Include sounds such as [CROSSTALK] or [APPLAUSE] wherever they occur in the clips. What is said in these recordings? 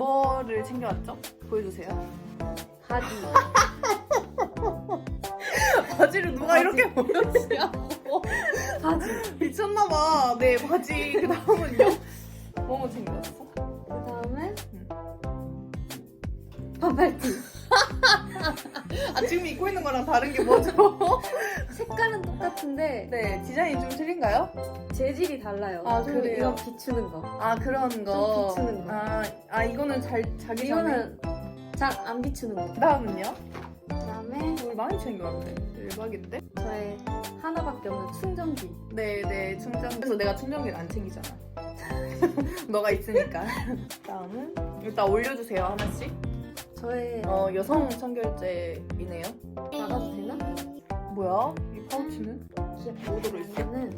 뭐를 챙겨왔죠? 보여주세요. 바지. [LAUGHS] 바지를 누가 바지. 이렇게 보여주냐고. 바지. 미쳤나봐. 네, 바지. 그 다음은요? 뭐뭐 챙겨왔어? 그 다음에 응. 반팔티. [LAUGHS] 아, 지금 입고 있는 거랑 다른 게 뭐죠? [LAUGHS] 색깔은 똑같은데 네, 디자인이 좀 틀린가요? 재질이 달라요. 아, 그리고 그래요? 이건 비추는 거. 아, 그런 거. 비추는 거. 아, 아 이거는 잘, 자기 전에. 이거는 잘 안 비추는 거. 그 다음은요? 그 다음에 우리 많이 챙겨왔네. 대박인데? 저의 하나밖에 없는 충전기. 네, 네, 충전. 그래서 내가 충전기를 안 챙기잖아. [LAUGHS] 너가 있으니까. [LAUGHS] 다음은 일단 올려주세요 하나씩. 저의 어 여성 청결제이네요. 나가도 되나? 뭐야? 이 파우치는? 귀엽게 뭐 들어있어? 이거는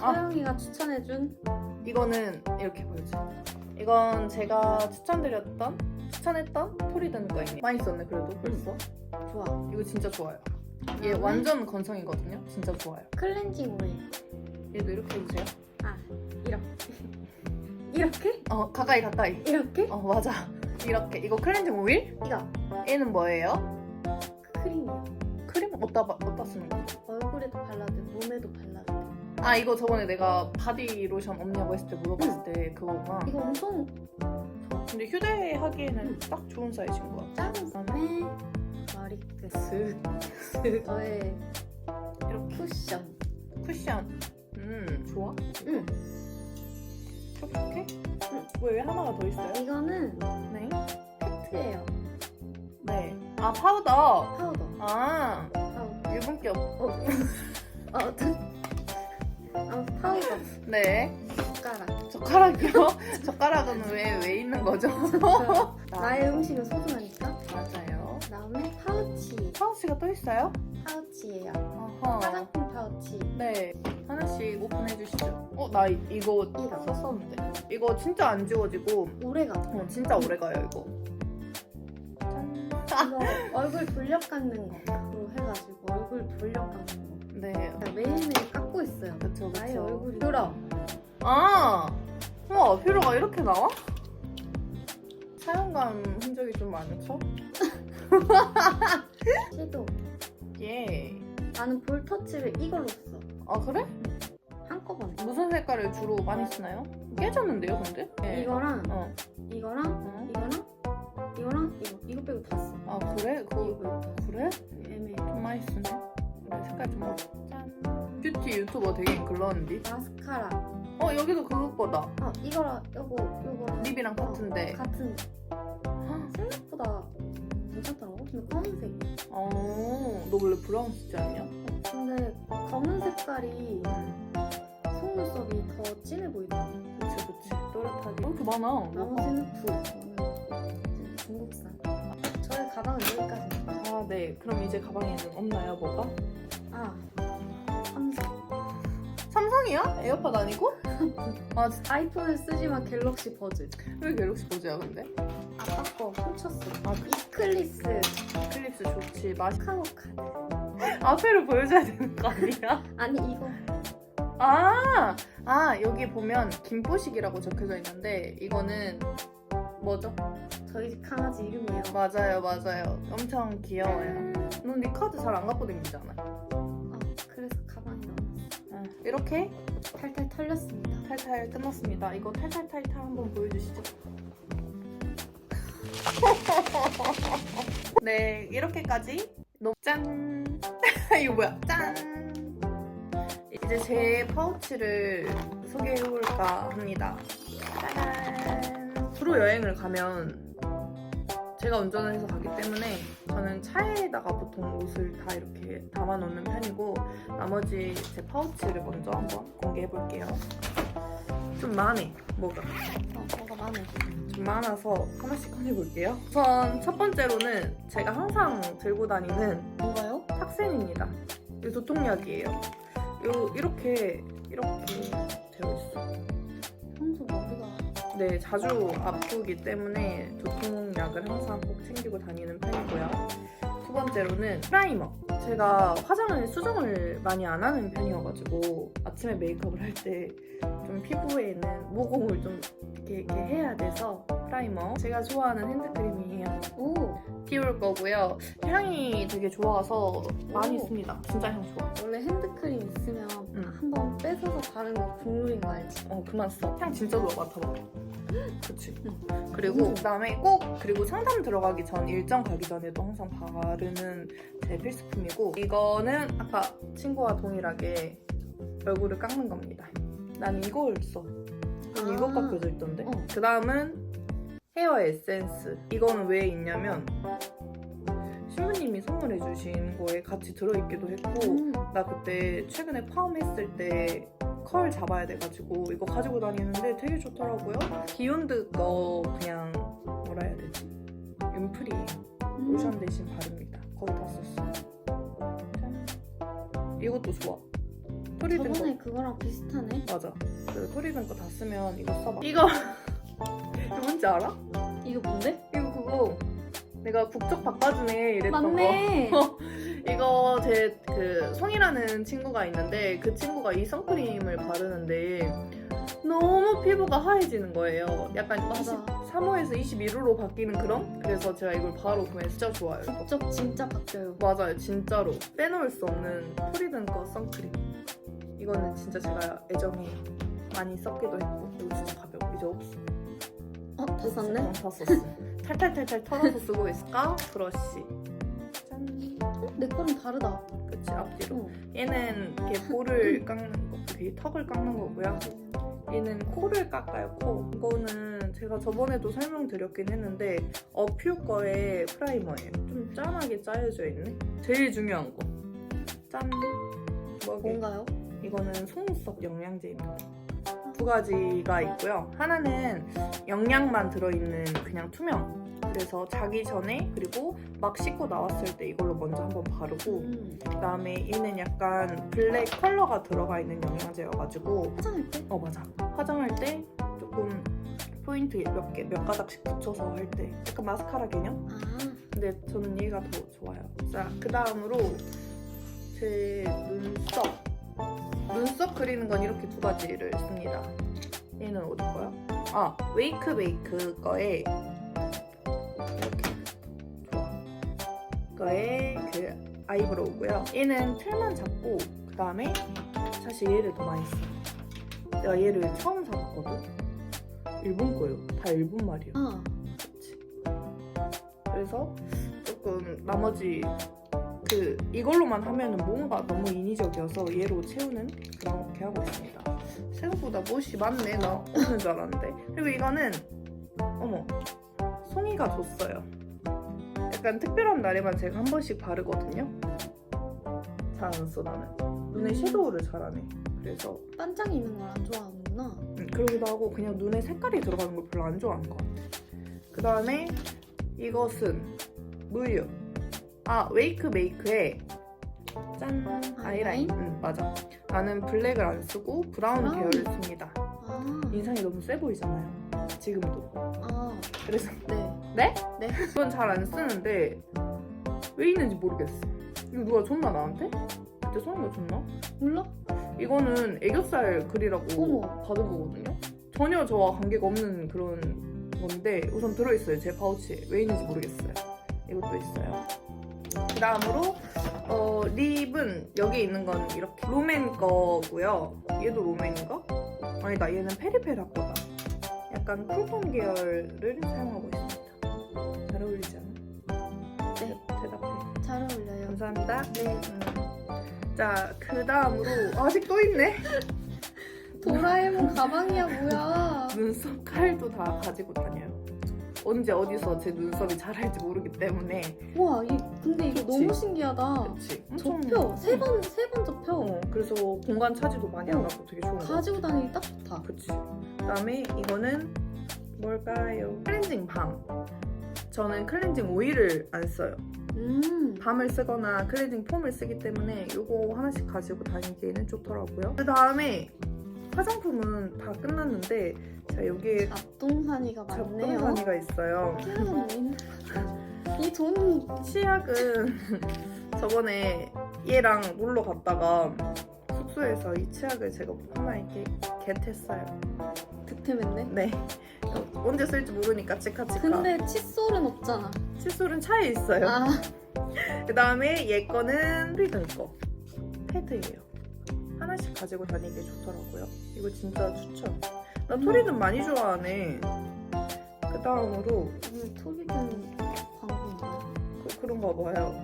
아. 서영이가 추천해준 이거는 이렇게 보여줘. 이건 제가 추천드렸던 추천했던 토리든 거예요. 많이 썼네 그래도 벌써. 좋아. 이거 진짜 좋아요. 얘 다음에 완전 건성이거든요. 진짜 좋아요. 클렌징 오일. 얘도 이렇게 해주세요. 아 이렇게 이렇게 어 가까이 가까이. 이렇게 어 맞아. 이렇게 이거 클렌징 오일? 이거 얘는 뭐예요? 바- 어디다 쓰는 거? 얼굴에도 발라도 돼, 몸에도 발라도 돼. 아 이거 저번에 내가 바디 로션 없냐고 했을 때 물어봤을 때 그거구나. 이거 엄청 근데 휴대하기에는 딱 좋은 사이즈인 것 같아. 작은 다음에 마리크스 저의 이렇게 쿠션. 쿠션. 음 좋아. 응. 이렇게? 왜, 왜 하나가 더 있어요? 이거는 네. 팩트예요. 네. 아 파우더. 파우더. 아. 유분기 없. 어. 어. [LAUGHS] 아 파우더. 네. 숟가락. 젓가락이요? [LAUGHS] 젓가락은 왜 왜 있는 거죠? [LAUGHS] 나의 음식은 소중하니까. 맞아요. 그다음에 파우치. 파우치가 또 있어요? 파우치예요. 어허. 화장품 파우치. 네. 하나씩 오픈해 주시죠. 어, 나 이- 이거 이거. 썼었는데. 이거 진짜 안 지워지고 오래가. 어, 진짜 오래 가요, 이거. 짠. 이거 얼굴 돌려 깎는 거 로 해가지고 얼굴 돌려 깎는 거. 네. 매일매일 깎고 있어요. 그쵸, 나의. 얼굴이 돌아. 아! 우와, 뷰러가 이렇게 나와? 사용감 흔적이 좀 많죠? [LAUGHS] 섀도우. 예. 나는 볼 터치를 이걸로 써. 아, 그래? 한꺼번에. 무슨 색깔을 주로 많이 쓰나요? 깨졌는데요, 근데? 네. 이거랑 어. 이거랑 어. 이거랑 이거랑 이거 이거 빼고 다 써. 아, 그래? 이거 그, 빼고 다? 써. 쓰네. 그래, 색깔 좀 봐. 짠. 뷰티 유튜버 되게 글렀는데? 마스카라. 어, 여기도 그거 거다. 어 이거랑 요거 요거랑 립이랑 어, 같은데. 같은. 생각보다 괜찮더라고. 근데 검은색. 어, 너 원래 브라운 쓰지 않냐? 근데 검은 색깔이 속눈썹이 더 진해 보이더라고. 그치, 그치. 또렷하게. 왜 이렇게 많아? 나머지는 두. 중국산. 가방은 여기까지입니다. 아, 네. 그럼 이제 가방에는 없나요, 뭐가? 아 삼성. 삼성이야? 에어팟 아니고? [LAUGHS] 아. 아이폰을 쓰지만 갤럭시 버즈. 왜 갤럭시 보즈야, 근데? 아까 거 훔쳤어. 아, 이클리스 클립스 좋지. 맛 카카오 카드. 앞에를 보여줘야 되는 거 아니야? [LAUGHS] 아니 이거 아! 아, 여기 보면 김포식이라고 적혀져 있는데, 이거는 뭐죠? 저희 집 강아지 이름이에요. 맞아요, 맞아요. 엄청 귀여워요. 넌 네 카드 잘 안 갖고 다니잖아. 아 그래서 가방에. 아, 이렇게 탈탈 털렸습니다. 탈탈 끝났습니다. 이거 탈탈탈탈 한번 보여주시죠. [LAUGHS] 네, 이렇게까지. 너무 짠! [LAUGHS] 이거 뭐야? 짠! 이제 제 파우치를 소개해볼까 합니다. 짜잔! 여행을 가면 제가 운전을 해서 가기 때문에 저는 차에다가 보통 옷을 다 이렇게 담아 놓는 편이고 나머지 제 파우치를 먼저 한번 공개해 볼게요. 좀 많네, 뭐가. 어 뭐가 마음에 좀 많아서 하나씩 꺼내 볼게요. 우선 첫 번째로는 제가 항상 들고 다니는 뭐가요? 탁센입니다. 이 도통약이에요. 요 이렇게 이렇게 네, 자주 아프기 때문에 도통약을 항상 꼭 챙기고 다니는 편이고요. 두 번째로는 프라이머. 제가 화장을 수정을 많이 안 하는 편이어가지고 아침에 메이크업을 할 때 좀 피부에는 모공을 좀 이렇게, 이렇게 해야 돼서 프라이머 제가 좋아하는 핸드크림이에요. 오 띄울 거고요. 향이 되게 좋아서 많이 오. 씁니다. 진짜 향 좋아. 원래 핸드크림 있으면 응. 한번 뺏어서 바르는 거 국룰인 거 알지? 어 그만 써. 향 진짜 좋아 맡아봐. [GASPS] 그치. 응. 그리고 음. 그다음에 꼭 그리고 상담 들어가기 전 일정 가기 전에도 항상 바르는 제 필수품이고 이거는 아까 친구와 동일하게 얼굴을 깎는 겁니다. 나는 이걸 써. 난 아. 이거 깎여져 있던데. 어. 그 다음은 헤어 에센스. 이거는 왜 있냐면 신부님이 선물해 주신 거에 같이 들어있기도 했고 음. 나 그때 최근에 펌했을 때 컬 잡아야 돼가지고 이거 가지고 다니는데 되게 좋더라고요. 비욘드 거 그냥 뭐라 해야 되지? 앰플이에요. 음. 로션 대신 바릅니다. 거의 다 썼어. 짠. 이것도 좋아. 토리든 거 저번에 그거랑 비슷하네. 맞아. 그 토리든 거 다 쓰면 이거 써봐. 이거 [LAUGHS] 뭔지 알아? 이거 뭔데? 이거 그거 내가 국적 바꿔주네 이랬던 거. 맞네. [LAUGHS] 이거 제 그 송이라는 친구가 있는데 그 친구가 이 선크림을 바르는데 너무 피부가 하얘지는 거예요. 약간 맞아. 23호에서 21호로 바뀌는 그런? 그래서 제가 이걸 바로 구매해서 진짜 좋아요. 이거. 국적 진짜 바뀌어요. 맞아요, 진짜로 빼놓을 수 없는 토리든 거 선크림. 이거는 진짜 제가 애정이 많이 썼기도 했고 이거 진짜 가벼워. 이제 없어. 어? 어, 다 썼어. 탈탈탈탈 털어서 쓰고 있을까? 브러쉬. 짠. 내 거랑 다르다. 그치 앞뒤로. 어. 얘는 이렇게 볼을 [LAUGHS] 깎는 거, 이 턱을 깎는 거고요. 얘는 코를 깎아요, 코. 이거는 제가 저번에도 설명드렸긴 했는데 어퓨 거의 프라이머예요. 좀 짠하게 짜여져 있네. 제일 중요한 거. 짠. 뭐게? 뭔가요? 이거는 속눈썹 영양제입니다. 두 가지가 있고요. 하나는 영양만 들어있는 그냥 투명. 그래서 자기 전에 그리고 막 씻고 나왔을 때 이걸로 먼저 한번 바르고 음. 그다음에 얘는 약간 블랙 컬러가 들어가 있는 영양제여가지고 화장할 때? 어 맞아 화장할 때 조금 포인트 몇 개 몇 가닥씩 붙여서 할 때 약간 마스카라 개념? 아, 근데 저는 얘가 더 좋아요. 자, 그 다음으로 제 눈썹. 눈썹 그리는 건 이렇게 두 가지를 씁니다. 얘는 어디 거야? 아, 웨이크 메이크 거에 이렇게 좋아. 거에 그 아이브로우고요. 얘는 틀만 잡고 그 다음에 사실 얘를 더 많이 써. 내가 얘를 처음 사봤거든. 일본 거예요. 다 일본 말이야. 아, 그치. 그래서 조금 나머지 그 이걸로만 하면은 뭔가 너무 인위적이어서 얘로 채우는 그렇게 하고 있습니다. 생각보다 못이 많네 나 없는 줄 알았는데 그리고 이거는 어머 송이가 줬어요. 약간 특별한 날에만 제가 한 번씩 바르거든요. 잘 안 써 나는 눈에 음. 섀도우를 잘하네. 그래서 반짝이 있는 걸 안 좋아하는구나. 음, 그러기도 하고 그냥 눈에 색깔이 들어가는 걸 별로 안 좋아하는 것 같아. 그 다음에 이것은 무유. 아 웨이크 메이크에 짠 아이라인. 아이라인? 응 맞아. 나는 블랙을 안 쓰고 브라운 브라운. 계열을 씁니다. 아, 인상이 너무 세 보이잖아요. 지금도. 아, 그래서 네. 이건 잘 안 쓰는데 왜 있는지 모르겠어. 이거 누가 줬나 나한테? 그때 소영이가 줬나? 몰라? 이거는 애교살 그리라고 어머. 받은 거거든요. 전혀 저와 관계가 없는 그런 건데 우선 들어있어요 제 파우치에 왜 있는지 모르겠어요. 이것도 있어요. 그 다음으로 어, 립은 여기 있는 건 이렇게 롬앤 거고요. 얘도 롬앤인가? 아니다 얘는 페리페라 거다. 약간 쿨톤 계열을 사용하고 있습니다. 잘 어울리지 않아? 네. 대답해. 잘 어울려요. 감사합니다. 네. 음. 자, 그 다음으로 아직 또 있네. [LAUGHS] 도라에몽 가방이야 뭐야? [LAUGHS] 눈썹 칼도 다 가지고 다녀요. 언제 어디서 제 눈썹이 자랄지 모르기 때문에. 우와, 이 근데 이거 좋지. 너무 신기하다. 그치? 접혀 세 번 세 번 접혀. 어, 그래서 공간 차지도 많이 안 하고 되게 좋은 거. 가지고 다니기 딱 좋다. 그치. 그다음에 이거는 뭘까요? 클렌징 밤. 저는 클렌징 오일을 안 써요. 음, 밤을 쓰거나 클렌징 폼을 쓰기 때문에 이거 하나씩 가지고 다니기에는 좋더라고요. 그 다음에 화장품은 다 끝났는데 자 여기에 앞동산이가 많네요. 잡동사니가 있어요. 있는 이 돈은 치약은 [LAUGHS] 저번에 얘랑 놀러 갔다가 숙소에서 이 치약을 제가 하나 이렇게 겟했어요. 득템했네. 네. 언제 쓸지 모르니까 치카치카. 근데 칫솔은 없잖아. 칫솔은 차에 있어요. 아, 그 다음에 얘 거는 프리든 거. 패드예요. 하나씩 가지고 다니기 좋더라고요. 이거 진짜 추천. 나 토리든 많이 좋아하네. 그 다음으로 오늘 토리든 광고인가요? 그, 그런가 봐요.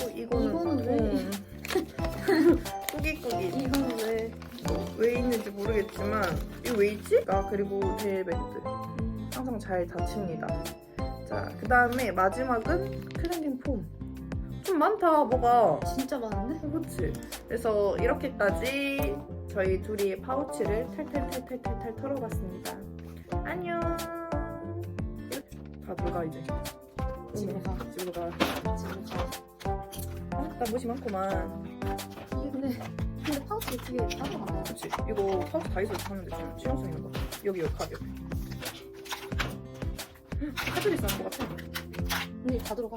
또 이거는 이거는 왜? 음. [LAUGHS] 꾸깃꾸깃. 이건 왜? 왜 있는지 모르겠지만 이거 왜 있지? 아 그리고 음, 항상 잘 닫힙니다. 자, 그 다음에 마지막은 클렌징 폼. 좀 많다, 뭐가. 진짜 많은데? 어, 그치? 그래서 이렇게까지 저희 둘이 파우치를 탈탈탈탈탈탈 털어봤습니다. 안녕. 다 들어가 이제. 집으로 가. 집으로 가. 지금 가. 어? 나 무시 많구만. 이게 근데 근데 파우치 되게 따로가. 그치? 이거 파우치 다이소에서 샀는데 좀 실용성 있는 거. 여기 여기 카드. 카드리 쓰는 거 같아. 언니 다 들어가.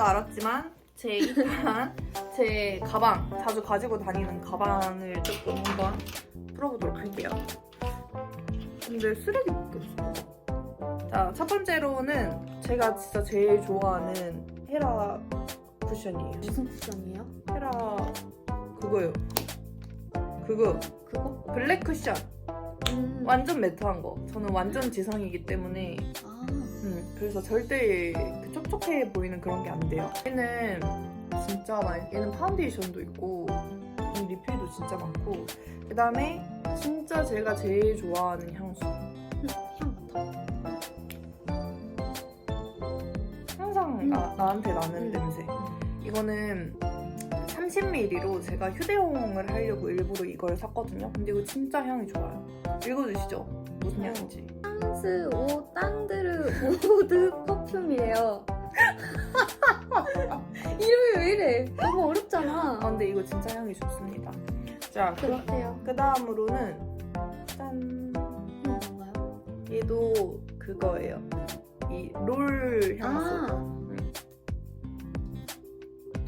줄 알았지만 제 일단 [LAUGHS] 제 가방 자주 가지고 다니는 가방을 조금 한번 풀어보도록 할게요. 근데 쓰레기밖에 없어. 자, 첫 번째로는 제가 진짜 제일 좋아하는 헤라 쿠션이에요. 무슨 쿠션이에요? 헤라 그거요. 그거 그거? 블랙 쿠션 음. 완전 매트한 거. 저는 완전 지성이기 때문에 아. 음, 그래서 절대 그 촉촉해 보이는 그런 게 안 돼요. 얘는 진짜 많이, 얘는 파운데이션도 있고, 이 리필도 진짜 많고, 그 다음에 진짜 제가 제일 좋아하는 향수. 음. 항상 나, 나한테 나는 음. 냄새. 이거는 30ml로 제가 휴대용을 하려고 일부러 이걸 샀거든요. 근데 이거 진짜 향이 좋아요. 읽어주시죠. 무슨 향인지. 프랑스 오 땅드르 오드 퍼퓸이에요. [LAUGHS] 이름이 왜 이래? 너무 아, 어렵잖아. 근데 이거 진짜 향이 좋습니다. 자, 그, 그렇대요. 그 다음으로는, 짠. 뭔가요? 얘도 그거예요. 이 롤 향수. 아,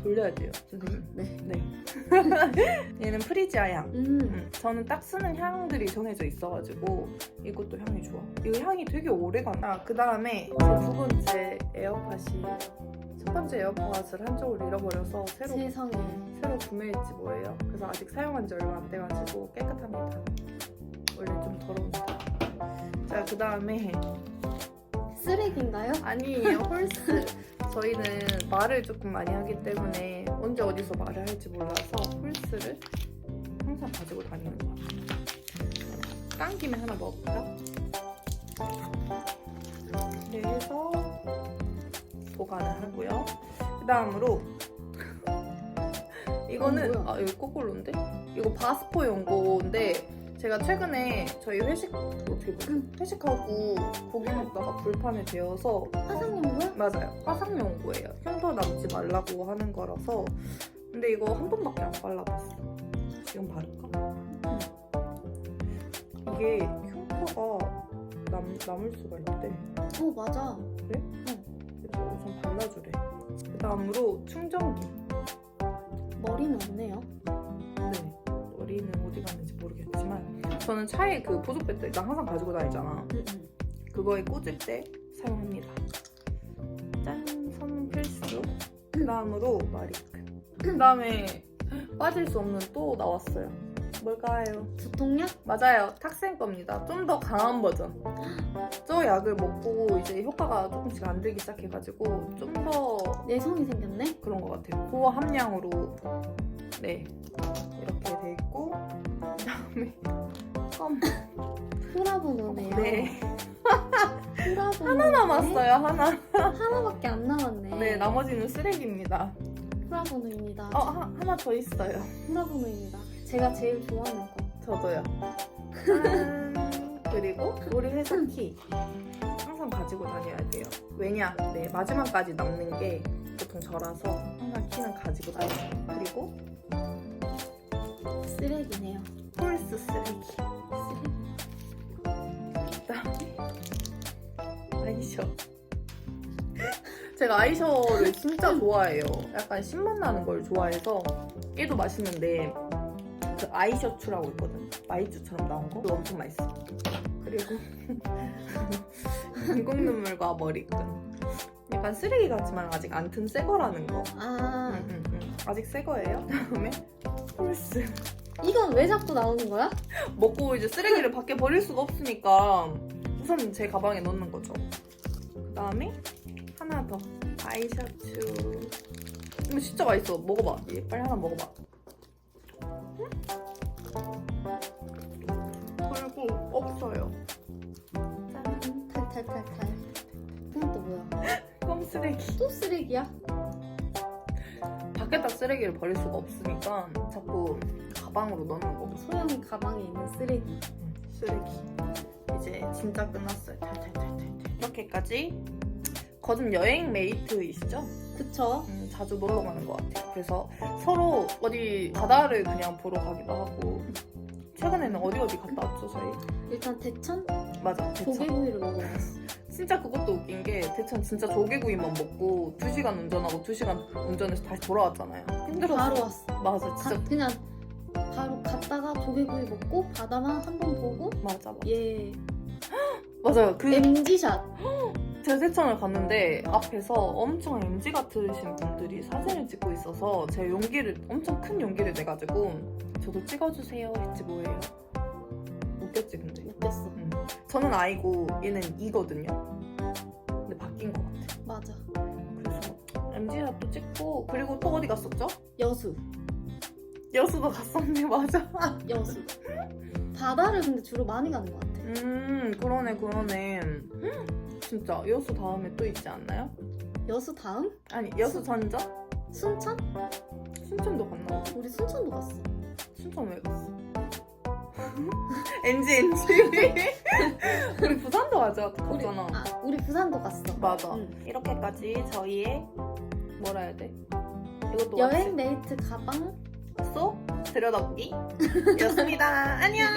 돌려야 돼요, 선생님. 네. 네. 얘는 프리지아 향. 음, 음, 저는 딱 쓰는 향들이 정해져 있어가지고 이것도 향이 좋아. 이거 향이 되게 오래가나. 그 다음에 제두 번째 에어팟이에요. 첫 번째 에어팟을 한쪽을 잃어버려서 새로 세상에. 새로 구매했지 뭐예요. 그래서 아직 사용한 지 얼마 안 돼가지고 깨끗합니다. 원래 좀 더러운데. 자, 그 다음에 쓰레기인가요? 아니에요, 홀스. [LAUGHS] 저희는 말을 조금 많이 하기 때문에 언제 어디서 말을 할지 몰라서 홀스를 항상 가지고 다니는 것 같아요. 깐 김에 하나 먹을까? 해서 보관을 하고요. 그 다음으로 [LAUGHS] 이거는 어, 뭐야? 아 여기 거꾸로인데? 이거 바스포 연고인데 제가 최근에 저희 회식 어떻게 보면 회식하고 고기 먹다가 불판에 데워서 화상연고요? 맞아요. 화상 연고예요. 흉터 남지 말라고 하는 거라서. 근데 이거 한 번밖에 안 발라봤어. 지금 바를까? 이게 흉터가 남, 남을 수가 있대. 어 맞아. 그래서 우선 발라주래. 그 다음으로 충전기. 머리는 없네요. 네. 머리는 어디 갔는지 모르겠지만 저는 차에 그 보조 배터리 나 항상 가지고 다니잖아. 그거에 꽂을 때 사용합니다. 짠! 선물 필수. 그 다음으로 마리크. 그 다음에 빠질 수 없는 또 나왔어요. 뭘까요? 두통약? 맞아요. 탁생 겁니다. 좀 더 강한 버전. 저 약을 먹고 이제 효과가 조금씩 안 들기 시작해가지고 좀 더 내성이 생겼네. 그런 것 같아요. 고함량으로 네 이렇게 돼 있고 그 다음에 껌. 프라보노네요. 네 프라보노 하나 남았어요 하나. 하나밖에 안 남았네. 네 나머지는 쓰레기입니다. 프라보노입니다. 어 하, 하나 더 있어요. 프라보노입니다. 제가 제일 좋아하는 거. 저도요. 짠. 그리고 우리 회사 키 항상 가지고 다녀야 돼요. 왜냐? 네 마지막까지 남는 게 보통 저라서 항상 키는 가지고 다녀요. 그리고 쓰레기네요. 폴스 쓰레기. 쓰레기. 그다음에 아이셔. [LAUGHS] 제가 아이셔를 진짜 좋아해요. 약간 신맛 나는 걸 좋아해서 얘도 맛있는데 그 아이셔추라고 있거든. 마이쮸처럼 나온 거. 그거 엄청 맛있어. 그리고 [LAUGHS] 인공 눈물과 머리끈. 약간 쓰레기 같지만 아직 안 튼 새 거라는 거. 아 응, 응, 응. 아직 새 거예요. [LAUGHS] 다음에 홀스. 이건 왜 자꾸 나오는 거야? 먹고 이제 쓰레기를 [LAUGHS] 밖에 버릴 수가 없으니까 우선 제 가방에 넣는 거죠. 그 다음에 하나 더 아이셔츠. 이거 진짜 맛있어. 먹어봐. 얘 빨리 하나 먹어봐. 응? 그리고 없어요. 짠. 탈탈탈탈. 이건 또 뭐야? [LAUGHS] 껌 쓰레기. 또 쓰레기야? 밖에다 쓰레기를 버릴 수가 없으니까 자꾸 가방으로 넣는 거고. 소영이 가방에 있는 쓰레기. 쓰레기. 이제 진짜 끝났어요. 탈탈탈탈. 이렇게까지 거듭 여행 메이트이시죠? 그쵸? 음, 자주 놀러 가는 것 같아요. 그래서 서로 어디 바다를 그냥 보러 가기도 하고 최근에는 어디 어디 갔다 왔죠 저희? 일단 대천 맞아 대천. 조개구이를 먹으러 갔어. 진짜 그것도 웃긴 게 대천 진짜 조개구이만 먹고 2시간 운전하고 2시간 운전해서 다시 돌아왔잖아요. 힘들었어. 바로 왔어. 맞아 가, 진짜 그냥 바로 갔다가 조개구이 먹고 바다만 한 번 보고 맞아 맞아. 얘 [GASPS] 맞아요. 그 MG샷. [GASPS] 제가 세천을 갔는데 앞에서 엄청 MG 같으신 분들이 사진을 찍고 있어서 제가 용기를 엄청 큰 용기를 내가지고 저도 찍어주세요 했지 뭐예요 웃겼지 근데 웃겼어. 음. 저는 아이고 얘는 이거든요 근데 바뀐 것 같아 맞아. 그래서 MG샷도 찍고 그리고 또 어디 갔었죠? 여수. 여수도 갔었네 [LAUGHS] 맞아 여수. 바다를 근데 주로 많이 가는 것 같아. 음 그러네 그러네 음, 진짜 여수 다음에 또 있지 않나요? 여수 다음? 아니 여수 전자? 순천? 순천도 갔나? 우리 순천도 갔어. 순천 왜 갔어? [LAUGHS] NG NG [LAUGHS] 우리 부산도 가자. 우리, 갔잖아. 아, 우리 부산도 갔어. 맞아. 응. 이렇게까지 저희의 뭐라 해야 돼? 이것도 여행 메이트 가방? 쏙 들여다보기 였습니다. 안녕